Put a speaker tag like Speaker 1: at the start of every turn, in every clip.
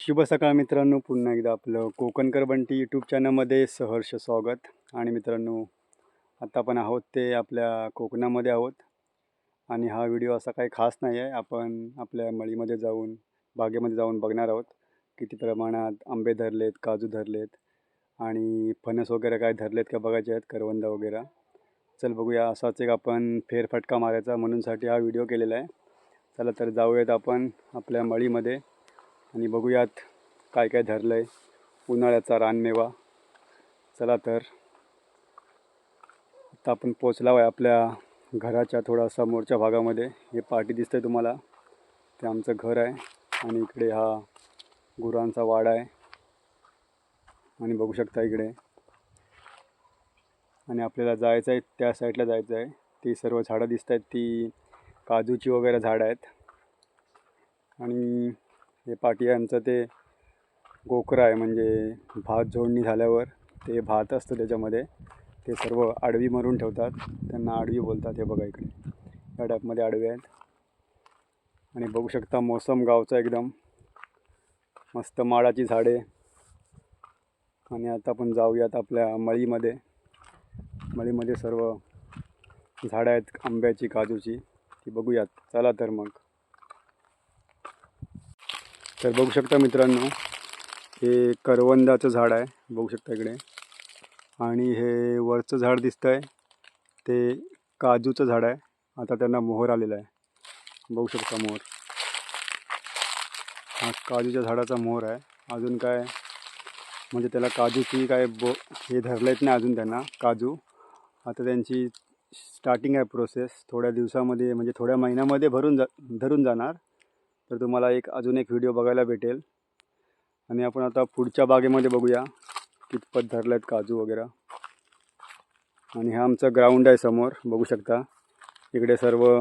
Speaker 1: शुभ सकाळ मित्रांनो. पुन्हा एकदा आपलं कोकणकर बंटी यूट्यूब चॅनलमध्ये सहर्ष स्वागत. आणि मित्रांनो आत्ता आपण आहोत ते आपल्या कोकणामध्ये आहोत. आणि हा व्हिडिओ असा काही खास नाही आहे. आपण आपल्या मळीमध्ये जाऊन बागेमध्ये जाऊन बघणार आहोत. किती प्रमाणात आंबे धरलेत काजू धरलेत आणि फणस वगैरे काय धरलेत का बघायचे आहेत करवंदा वगैरे. चल बघूया असाच एक आपण फेरफटका मारायचा म्हणूनसाठी हा व्हिडिओ केलेला आहे. चला तर जाऊयात आपण आपल्या मळीमध्ये आणि बघूयात काय काय धरलं आहे उन्हाळ्याचा रानमेवा. चला तर आता आपण पोचला आहे आपल्या घराच्या थोडा समोरच्या भागामध्ये. हे पाठी दिसतंय तुम्हाला. ते आमचं घर आहे आणि इकडे हा गुरांचा वाडा आहे. आणि बघू शकता इकडे. आणि आपल्याला जायचं आहे त्या साईडला जायचं आहे. ती सर्व झाडं दिसत आहेत ती काजूची वगैरे झाडं आहेत. आणि हे पाटियांचं ते गोकरा आहे म्हणजे भात जोडणी झाल्यावर ते भात असतं त्याच्यामध्ये. ते सर्व आडवी मरून ठेवतात. त्यांना आडवी बोलतात हे बघा इकडे. या टाईपमध्ये आडवे आहेत. आणि बघू शकता मोसम गावचा एकदम. मस्त माडाची झाडे. आणि आता आपण जाऊयात आपल्या मळीमध्ये. मळीमध्ये सर्व झाडं आहेत आंब्याची काजूची. ती बघूयात. चला तर मग. तर बघू शकता मित्रांनो हे करवंदाचं झाड आहे. बघू शकता इकडे. आणि हे वरचं झाड दिसतं आहे ते काजूचं झाड आहे. आता त्यांना मोहर आलेला आहे. बघू शकता मोहर. हा काजूच्या झाडाचा मोहर आहे. अजून काय? म्हणजे त्याला काजूची काय बो हे धरलं आहेत नाही अजून त्यांना काजू. आता त्यांची स्टार्टिंग आहे प्रोसेस थोड्या दिवसामध्ये म्हणजे थोड्या महिन्यामध्ये भरून जा धरून जाणार. तर तुम्हाला एक अजून एक व्हिडिओ बघायला भेटेल. आणि आपण आता पुढच्या बागेमध्ये बघूया कितपत धरलं आहेत काजू वगैरे. आणि हा आमचं ग्राउंड आहे समोर बघू शकता. इकडे सर्व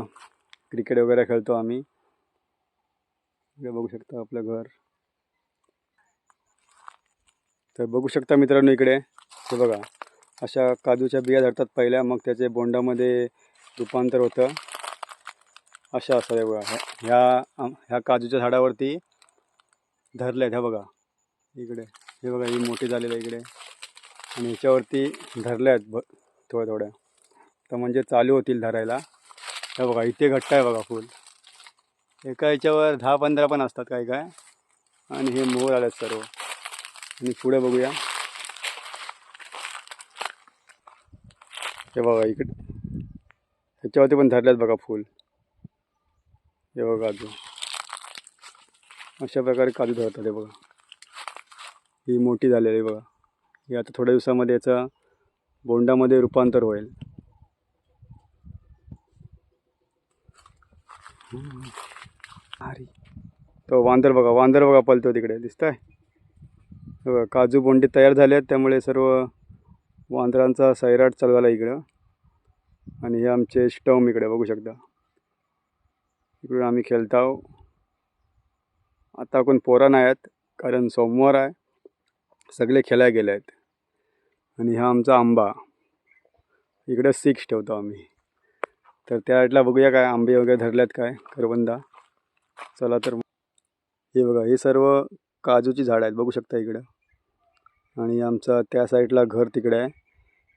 Speaker 1: क्रिकेट वगैरे खेळतो आम्ही. इकडे बघू शकता आपलं घर. तर बघू शकता मित्रांनो इकडे. हे बघा अशा काजूच्या बिया धरतात पहिल्या मग त्याचे बोंडामध्ये रूपांतर होतं. अशा असं हे बघा. ह्या- ह्या काजूच्या झाडावरती धरले आहेत ह्या बघा. इकडे हे बघा ही मोठी झालेली आहे इकडे. आणि ह्याच्यावरती धरल्या आहेत ब थोड्या थोड्या. तर म्हणजे चालू होतील धरायला. हे बघा इथे घट्ट आहे बघा फुल. एका ह्याच्यावर दहा पंधरा पण असतात काय काय. आणि हे मोर आले आहेत सर्व. आणि पुढे बघूया. हे बघा इकडे. ह्याच्यावरती पण धरल्यात बघा फुल. हे बघा काजू. अशा प्रकारे काजू धरतात हे बघा. ही मोठी झालेली आहे बघा. ही आता थोड्या दिवसामध्ये याचा बोंडामध्ये रूपांतर होईल. अरे तो वांदर बघा वांदर बघा पलतो तिकडे. दिसतंय? आहे काजू बोंडे तयार झाले आहेत. त्यामुळे सर्व वांदरांचा सैराट चालू झाला इकडं. आणि हे आमचे स्टम इकडे बघू शकता. इकडून आम्ही खेळताव आता कोण पोरा नाही आहेत कारण सोमवार आहे. सगळे खेळायला गेले आहेत. आणि हा आमचा आंबा. इकडं सिक्स ठेवतो आम्ही. तर त्या साईडला बघूया काय आंबे वगैरे धरल्यात काय करवंदा. चला तर हे बघा हे सर्व काजूची झाडं आहेत बघू शकता इकडं. आणि आमचा त्या साईडला घर तिकडे आहे.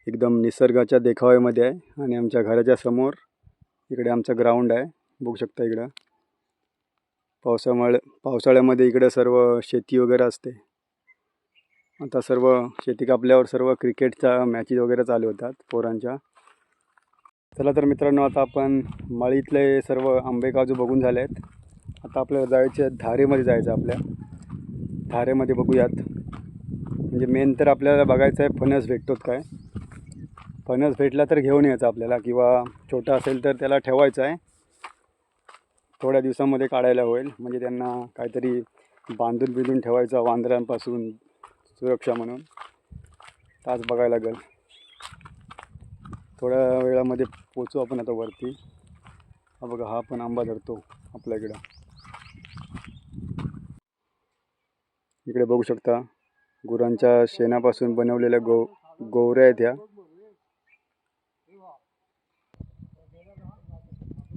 Speaker 1: एकदम निसर्गाच्या देखाव्यामध्ये आहे. आणि आमच्या घराच्या समोर इकडे आमचं ग्राउंड आहे. बघू शकता इकडं. पावसामुळे पावसाळ्यामध्ये इकडे सर्व शेती वगैरे असते. आता सर्व शेती कापल्यावर सर्व क्रिकेटच्या मॅचेस वगैरे चालू होतात पोरांच्या. चला तर मित्रांनो आता आपण माळीतले सर्व आंबे काजू बघून झाले आहेत आता आपल्याला जायचे धारेमध्ये जायचं आपल्या. धारेमध्ये बघूयात. म्हणजे मेन तर आपल्याला बघायचं आहे फणस भेटतोत काय? फणस भेटला तर घेऊन यायचा आपल्याला किंवा छोटा असेल तर त्याला ठेवायचं आहे. थोड्या दिवसामध्ये काढायला होईल. म्हणजे त्यांना काहीतरी बांधून बिंधून ठेवायचं वांदरांपासून सुरक्षा म्हणून. तास बघायला लागेल. थोड्या वेळामध्ये पोचू आपण आता वरती. हा बघा हा पण आंबा धरतो आपल्या इकडं इकडे बघू शकता गुरांच्या शेणापासून बनवलेल्या गो गोवऱ्या आहेत ह्या.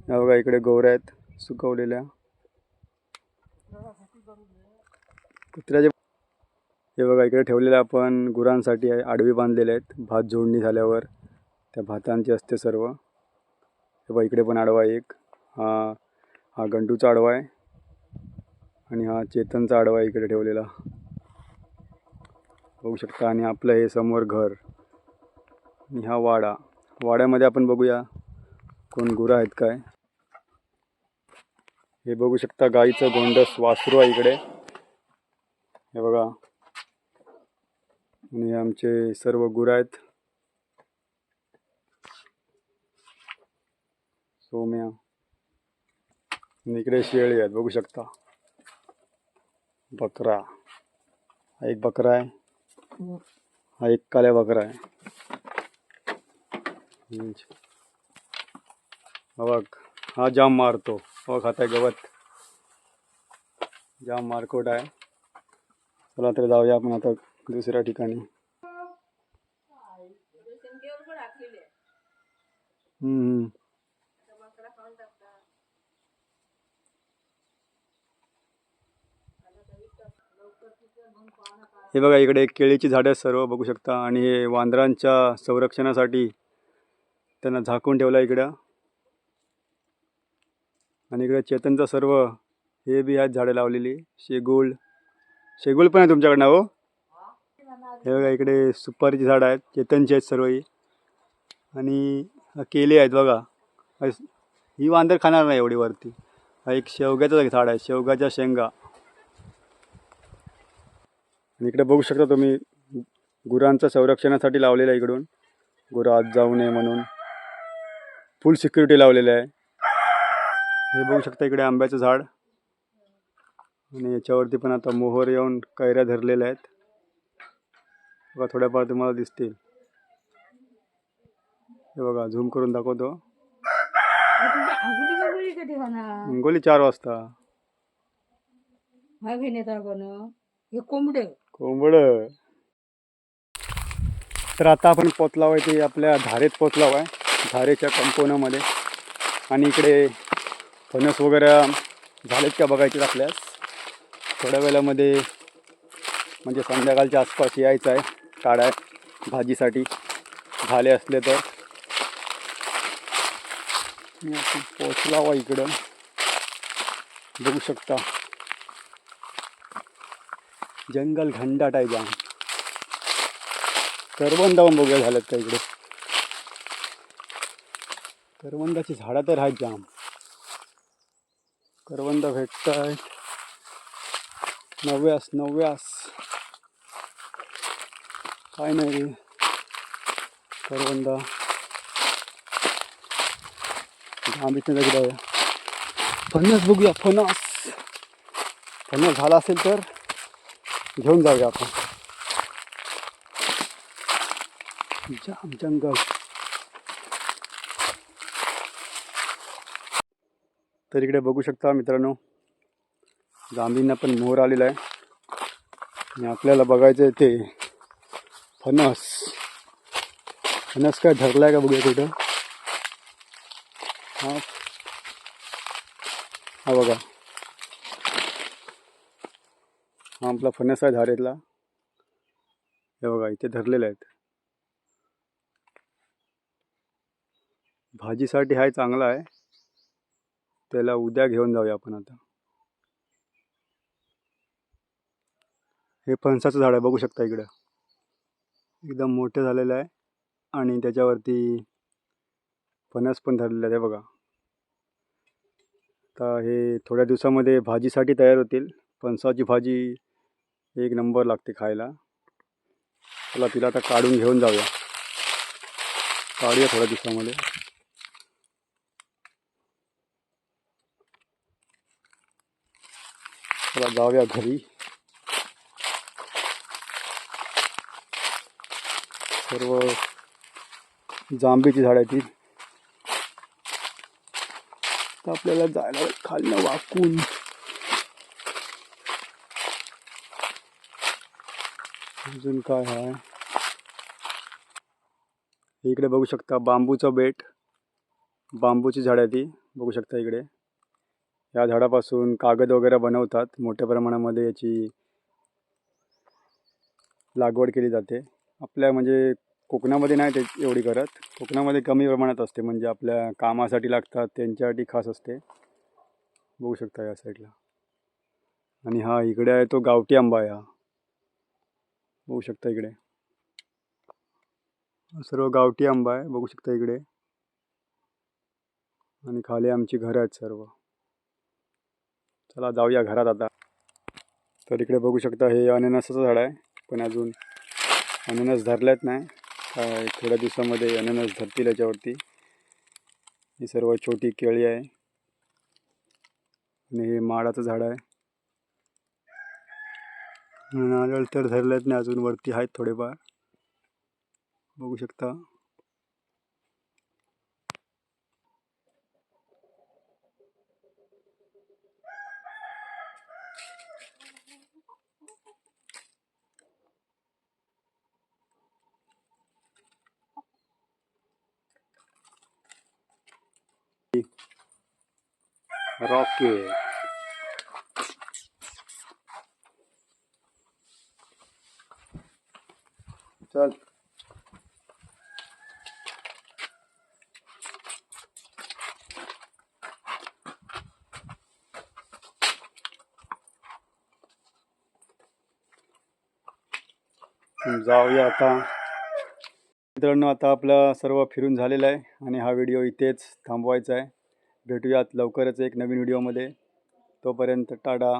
Speaker 1: बघा इकडे गोवऱ्या आहेत सुकवलेल्या. कुत्र्याचे हे बघा इकडे ठेवलेलं आपण गुरांसाठी आडवी बांधलेले आहेत. भात जोडणी झाल्यावर त्या भातांची असते सर्व. हे बघा इकडे पण आडवा एक. हा हा गंडूचा आडवा आहे. आणि हा चेतनचा आडवा इकडे ठेवलेला. बघू शकता आणि आपलं हे समोर घर आणि हा वाडा. वाड्यामध्ये आपण बघूया कोण गुरं आहेत काय. हे बघू शकता गाईचं गोंडस वासरू आहे इकडे. हे बघा. आणि आमचे सर्व गुरं आहेत. सोम्या. आणि इकडे शेळी आहेत बघू शकता. बकरा। हा एक बकरा आहे. हा एक काल्या बकरा आहे. हम्म. हा बघ, हा जाम मारतो. हो खाताय गवत. जाम मारकोट आहे. चला तर जाऊया आता दुसऱ्या ठिकाणी. हम्म. हे बघा इकडे केळीची झाडं सर्व बघू शकता आणि हे वांदरांच्या संरक्षणासाठी त्यांना झाकून ठेवलं इकडं. आणि इकडे चेतनचं सर्व हे बी आहेत झाडं लावलेली. शेगुळ. शेगुळ पण आहे तुमच्याकडनं हो? हे बघा इकडे सुपारीची झाडं आहेत. चेतनची आहेत सर्व ही. आणि केले आहेत बघा. अस- ही वांदर खाणार नाही एवढी वरती. एक शेवग्याचं एक झाड आहे शेवगाच्या शेंगा. आणि इकडे बघू शकता तुम्ही गुरांचं संरक्षणासाठी लावलेलं आहे इकडून. गुरं आत जाऊ नये म्हणून. फुल सिक्युरिटी लावलेलं आहे. हे बघू शकता इकडे आंब्याचं झाड. आणि याच्यावरती पण आता मोहर येऊन कैऱ्या धरलेल्या आहेत. बघा थोड्याफार तुम्हाला दिसतील. हे बघा झूम करून दाखवतो. अंगोली चार वाजता.
Speaker 2: हा कोंबड.
Speaker 1: तर आता आपण पोचलाव आहे ते आपल्या धारेत पोचलाव आहे धारेच्या कंपोनामध्ये. आणि इकडे फणस वगैरे झालेत का बघायचे आपल्यास? थोड्या वेळामध्ये म्हणजे संध्याकाळच्या आसपास यायचं आहे काढाय भाजीसाठी. झाले असले तर. पोचलावा पोचलाव इकडं. बघू शकता. जंगल घंडाट आहे. जाम पण बघूया झाल्यात का इकडे. करवंदाची झाडं तर आहेत जाम. करवंद भेटत आहेत नव्यास नव्यास. काय नाही रे. करवंदा. जाम इथं जागी जाऊया फणस बघूया फणस. फणस झाला असेल तर. घेऊन जाऊया आपण जाम जंगल तर इकडे बघू शकता मित्रांनो जांभींना पण मोर आलेला आहे आणि आपल्याला बघायचं आहे ते फणस फणस काय धरलाय का बघूया कुठं हा बघा हा आपला फणस आहे धारेतला. हे बघा इथे धरलेले आहेत. भाजीसाठी हाय चांगला आहे. त्याला उद्या घेऊन जाऊया आपण आता. हे फणसाचं झाड आहे बघू शकता इकडं. एकदम मोठं झालेलं आहे. आणि त्याच्यावरती फणस पण धरलेलं आहे बघा. आता हे थोड्या दिवसामध्ये भाजीसाठी तयार होतील. फणसाची भाजी एक नंबर लागते खायला. चला तिला आता काढून घेऊन जाऊया. काढूया थोड्या दिवसामध्ये. चला जाऊया घरी. सर्व जांभीची झाड आहेत ती. तर आपल्याला जायला खालनं वाकून. अजून काय आहे? इकडे बघू शकता बांबूचं बेट. बांबूची झाडं आहे ती. बघू शकता इकडे. या झाडापासून कागद वगैरे बनवतात. मोठ्या प्रमाणामध्ये याची लागवड केली जाते. आपल्या म्हणजे कोकणामध्ये नाही ते एवढी करत. कोकणामध्ये कमी प्रमाणात असते. म्हणजे आपल्या कामासाठी लागतात. त्यांच्यासाठी खास असते. बघू शकता या साईडला आणि हा इकडे आहे तो गावठी आंबा आहे हा. बघू शकता इकडे. सर्व गावठी आंबा आहे बघू शकता इकडे. आणि खाली आमची घरं आहेत सर्व. चला जाऊया घरात आता. तर इकडे बघू शकता हे अननसाचं झाड आहे पण अजून अननस धरलेत नाही. काय थोड्या दिवसामध्ये अननस धरतील याच्यावरती. ही सर्व छोटी केळी आहे. आणि हे माडाचं झाड आहे. नारळ तर धरलेत नाही अजून वरती आहेत थोडेफार. बघू शकता. रॉकेट. चल. जाऊया आता. मित्रांनो आता आपलं सर्व फिरून झालेलं आहे आणि हा व्हिडिओ इथेच थांबवायचा आहे. भेटूयात लवकरच एक नवीन व्हिडिओमध्ये. तोपर्यंत टाटा.